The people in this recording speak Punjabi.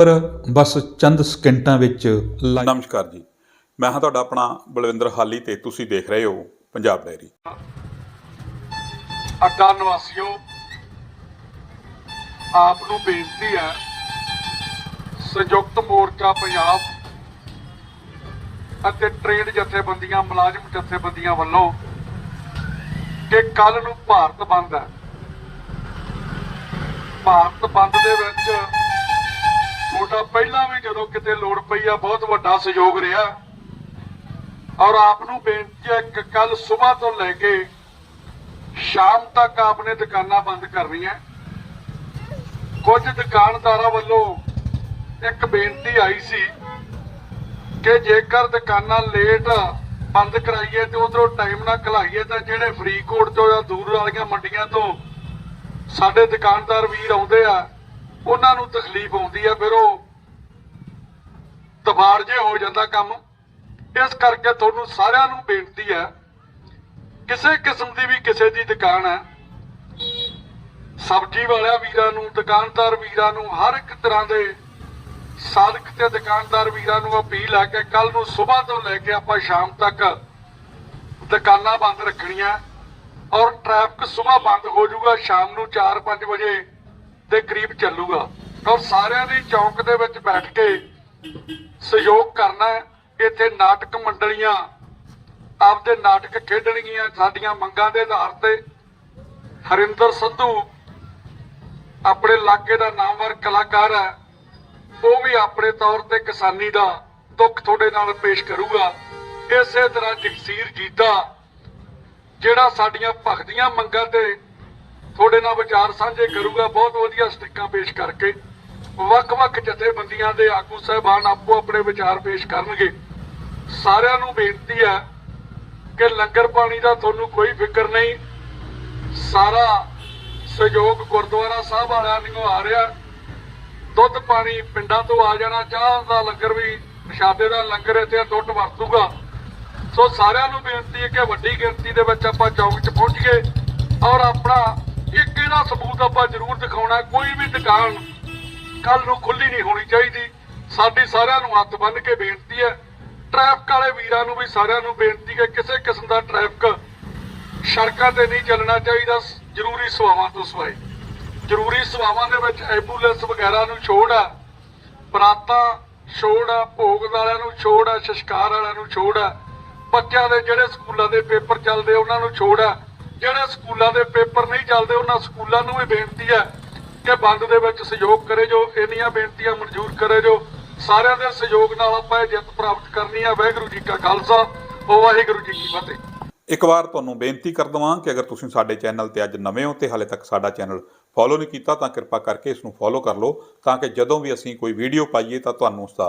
ਪਰ ਬਸ ਚੰਦ ਸਕਿੰਟਾਂ ਵਿੱਚ ਨਮਸਕਾਰ ਜੀ। ਮੈਂ ਹਾਂ ਤੁਹਾਡਾ ਆਪਣਾ ਬਲਵਿੰਦਰ ਹਾਲੀ ਤੇ ਤੁਸੀਂ ਦੇਖ ਰਹੇ ਹੋ ਪੰਜਾਬ ਡਾਇਰੀ। ਅੱਡਾ ਨਿਵਾਸੀਓ ਆਪ ਨੂੰ ਬੇਨਤੀ ਹੈ ਸੰਯੁਕਤ ਮੋਰਚਾ ਪੰਜਾਬ ਅਤੇ ਟ੍ਰੇਡ ਜਥੇਬੰਦੀਆਂ ਮੁਲਾਜ਼ਮ ਜਥੇਬੰਦੀਆਂ ਵੱਲੋਂ ਕਿ ਕੱਲ ਨੂੰ ਭਾਰਤ ਬੰਦ ਹੈ। ਭਾਰਤ ਬੰਦ ਦੇ ਵਿੱਚ ਤੁਹਾਡਾ ਪਹਿਲਾਂ ਵੀ ਜਦੋਂ ਕਿਤੇ ਲੋੜ ਪਈ ਆ, ਬਹੁਤ ਵੱਡਾ ਸਹਿਯੋਗ ਰਿਹਾ। ਔਰ ਆਪ ਨੂੰ ਬੇਨਤੀ ਹੈ ਕਿ ਕੱਲ ਸਵੇਰ ਤੋਂ ਲੈ ਕੇ ਸ਼ਾਮ ਤੱਕ ਆਪਨੇ ਦੁਕਾਨਾਂ ਬੰਦ ਕਰਨੀਆਂ। ਕੁਝ ਦੁਕਾਨਦਾਰਾਂ ਵੱਲੋਂ ਇੱਕ ਬੇਨਤੀ ਆਈ ਸੀ ਕਿ ਜੇਕਰ ਦੁਕਾਨਾਂ ਲੇਟ ਬੰਦ ਕਰਾਈਏ ਤੇ ਉਧਰੋਂ ਟਾਈਮ ਨਾਲ ਖਲਾਈਏ ਤਾਂ ਜਿਹੜੇ ਫਰੀਦਕੋਟ ਤੋਂ ਜਾਂ ਦੂਰ ਵਾਲੀਆਂ ਮੰਡੀਆਂ ਤੋਂ ਸਾਡੇ ਦੁਕਾਨਦਾਰ ਵੀਰ ਆਉਂਦੇ ਆ ਉਹਨਾਂ ਨੂੰ ਤਕਲੀਫ ਆਉਂਦੀ ਆ, ਫਿਰ ਉਹ ਦਬਾਰ ਜੇ ਹੋ ਜਾਂਦਾ ਕੰਮ। ਇਸ ਕਰਕੇ ਤੁਹਾਨੂੰ ਸਾਰਿਆਂ ਨੂੰ ਬੇਨਤੀ ਹੈ ਕਿਸੇ ਕਿਸਮ ਦੀ ਵੀ ਕਿਸੇ ਦੀ ਦੁਕਾਨ ਹੈ ਸਬਜ਼ੀ ਵਾਲਿਆਂ ਵੀਰਾਂ ਨੂੰ, ਦੁਕਾਨਦਾਰ ਵੀਰਾਂ ਨੂੰ, ਹਰ ਇੱਕ ਤਰ੍ਹਾਂ ਦੇ ਸਾਧਕ ਤੇ ਦੁਕਾਨਦਾਰ ਵੀਰਾਂ ਨੂੰ ਅਪੀਲ ਹੈ ਕਿ ਕੱਲ ਨੂੰ ਸਵੇਰ ਤੋਂ ਲੈ ਕੇ ਆਪਾਂ ਸ਼ਾਮ ਤੱਕ ਦੁਕਾਨਾਂ ਬੰਦ ਰੱਖਣੀਆਂ ਔਰ ਟ੍ਰੈਫਿਕ ਸਵੇਰ ਬੰਦ ਹੋ ਜਾਊਗਾ, ਸ਼ਾਮ ਨੂੰ 4-5 ਵਜੇ ਦੇ ਕਰੀਬ ਚੱਲੂਗਾ। ਔਰ ਸਾਰਿਆਂ ਨੇ ਚੌਂਕ ਦੇ ਵਿੱਚ ਬੈਠ ਕੇ ਸਹਿਯੋਗ ਕਰਨਾ ਇੱਥੇ ਨਾਟਕ ਮੰਡਲੀਆਂ, ਆਪਦੇ ਨਾਟਕ ਖੇਡਣਗੀਆਂ, ਸਾਡੀਆਂ ਮੰਗਾਂ ਦੇ ਆਧਾਰ ਤੇ ਹਰਿੰਦਰ ਸੰਧੂ ਆਪਣੇ ਇਲਾਕੇ ਦਾ ਨਾਮਵਰ ਕਲਾਕਾਰ ਹੈ। ਉਹ ਵੀ ਆਪਣੇ ਤੌਰ ਤੇ ਕਿਸਾਨੀ ਦਾ ਦੁੱਖ ਤੁਹਾਡੇ ਨਾਲ ਪੇਸ਼ ਕਰੂਗਾ। ਇਸੇ ਤਰ੍ਹਾਂ ਜਗਸੀਰ ਜੀਤਾ ਜਿਹੜਾ ਸਾਡੀਆਂ ਭਖਦੀਆਂ ਮੰਗਾਂ ਤੇ ਤੁਹਾਡੇ ਨਾਲ ਵਿਚਾਰ ਸਾਂਝੇ ਕਰੂਗਾ। ਬਹੁਤ ਵਧੀਆ ਸਟਿੱਕਾਂ ਪੇਸ਼ ਕਰਕੇ ਵੱਖ-ਵੱਖ ਜਥੇਬੰਦੀਆਂ ਦੇ ਆਗੂ ਸਹਿਬਾਨ ਆਪੋ ਆਪਣੇ ਵਿਚਾਰ ਪੇਸ਼ ਕਰਨਗੇ। ਸਾਰਿਆਂ ਨੂੰ ਬੇਨਤੀ ਹੈ ਕਿ ਲੰਗਰ ਪਾਣੀ ਦਾ ਤੁਹਾਨੂੰ ਕੋਈ ਫਿਕਰ ਨਹੀਂ। ਸਾਰਾ ਸਹਿਯੋਗ ਗੁਰਦੁਆਰਾ ਸਾਹਿਬ ਵਾਲਿਆਂ ਨੂੰ ਆ ਰਿਹਾ। ਦੁੱਧ ਪਾਣੀ ਪਿੰਡਾਂ ਤੋਂ ਆ ਜਾਣਾ, ਚਾਹ ਦਾ ਲੰਗਰ ਵੀ ਪ੍ਰਸ਼ਾਦੇ ਦਾ ਲੰਗਰ ਇੱਥੇ ਦੁੱਧ ਵਰਤੂਗਾ। ਸੋ ਸਾਰਿਆਂ ਨੂੰ ਬੇਨਤੀ ਹੈ ਕਿ ਵੱਡੀ ਗਿਣਤੀ ਦੇ ਵਿੱਚ ਆਪਾਂ ਚੌਂਕ 'ਚ ਪਹੁੰਚੀਏ ਔਰ ਆਪਣਾ ਇੱਕ ਇਹਦਾ ਸਬੂਤ ਆਪਾਂ ਜ਼ਰੂਰ ਦਿਖਾਉਣਾ, ਕੋਈ ਵੀ ਦੁਕਾਨ ਕੱਲ ਨੂੰ ਖੁੱਲੀ ਨਹੀਂ ਹੋਣੀ ਚਾਹੀਦੀ। ਸਾਡੀ ਸਾਰਿਆਂ ਨੂੰ ਹੱਥ ਬੰਨ ਕੇ ਬੇਨਤੀ ਹੈ ਟ੍ਰੈਫਿਕ ਵਾਲੇ ਵੀਰਾਂ ਨੂੰ ਵੀ ਸਾਰਿਆਂ ਨੂੰ ਬੇਨਤੀ ਹੈ ਕਿਸੇ ਕਿਸਮ ਦਾ ਟ੍ਰੈਫਿਕ ਸੜਕਾਂ ਤੇ ਨਹੀਂ ਚੱਲਣਾ ਚਾਹੀਦਾ। ਜ਼ਰੂਰੀ ਸੇਵਾਵਾਂ ਤੋਂ ਸਵਾਏ। ਜ਼ਰੂਰੀ ਸੇਵਾਵਾਂ ਦੇ ਵਿੱਚ ਐਂਬੂਲੈਂਸ ਵਗੈਰਾ ਨੂੰ ਛੋੜ ਆ, ਬਰਾਤਾਂ ਛੋੜ ਆ, ਭੋਗ ਵਾਲਿਆਂ ਨੂੰ ਛੋੜ ਆ, ਸ਼ਸ਼ਕਾਰ ਵਾਲਿਆਂ ਨੂੰ ਛੋੜ ਆ, ਬੱਚਿਆਂ ਦੇ ਜਿਹੜੇ ਸਕੂਲਾਂ ਦੇ ਪੇਪਰ ਚੱਲਦੇ ਉਹਨਾਂ ਨੂੰ ਛੋੜ ਆ। ਜਿਹੜੇ ਸਕੂਲਾਂ ਦੇ ਪੇਪਰ ਨਹੀਂ ਚੱਲਦੇ, ਉਹਨਾਂ ਸਕੂਲਾਂ ਨੂੰ ਵੀ ਬੇਨਤੀ ਹੈ ਕਿ ਬੰਦ ਦੇ ਵਿੱਚ ਸਹਿਯੋਗ ਕਰੇ ਜੋ, ਇੰਨੀਆਂ ਬੇਨਤੀਆਂ ਮਨਜ਼ੂਰ ਕਰੇ ਜੋ। ਸਾਰਿਆਂ ਦੇ ਸਹਿਯੋਗ ਨਾਲ ਆਪਾਂ ਇਹ ਜਿੱਤ ਪ੍ਰਾਪਤ ਕਰਨੀ ਹੈ। ਵਾਹਿਗੁਰੂ ਜੀ ਕਾ ਖਾਲਸਾ ਵਾਹਿਗੁਰੂ ਜੀ ਕੀ ਫਤਿਹ। ਇੱਕ ਵਾਰ ਤੁਹਾਨੂੰ ਬੇਨਤੀ ਕਰ ਦਵਾਂ ਕਿ ਅਗਰ ਤੁਸੀਂ ਸਾਡੇ ਚੈਨਲ ਤੇ ਅੱਜ ਨਵੇਂ ਹੋ ਤੇ ਹਾਲੇ ਤੱਕ ਸਾਡਾ ਚੈਨਲ ਫੋਲੋ ਨਹੀਂ ਕੀਤਾ, ਤਾਂ ਕਿਰਪਾ ਕਰਕੇ ਇਸ ਨੂੰ ਫੋਲੋ ਕਰ ਲਓ, ਤਾਂ ਕਿ ਜਦੋਂ ਵੀ ਅਸੀਂ ਕੋਈ ਵੀਡੀਓ ਪਾਈਏ, ਤਾਂ ਤੁਹਾਨੂੰ ਉਸ ਦਾ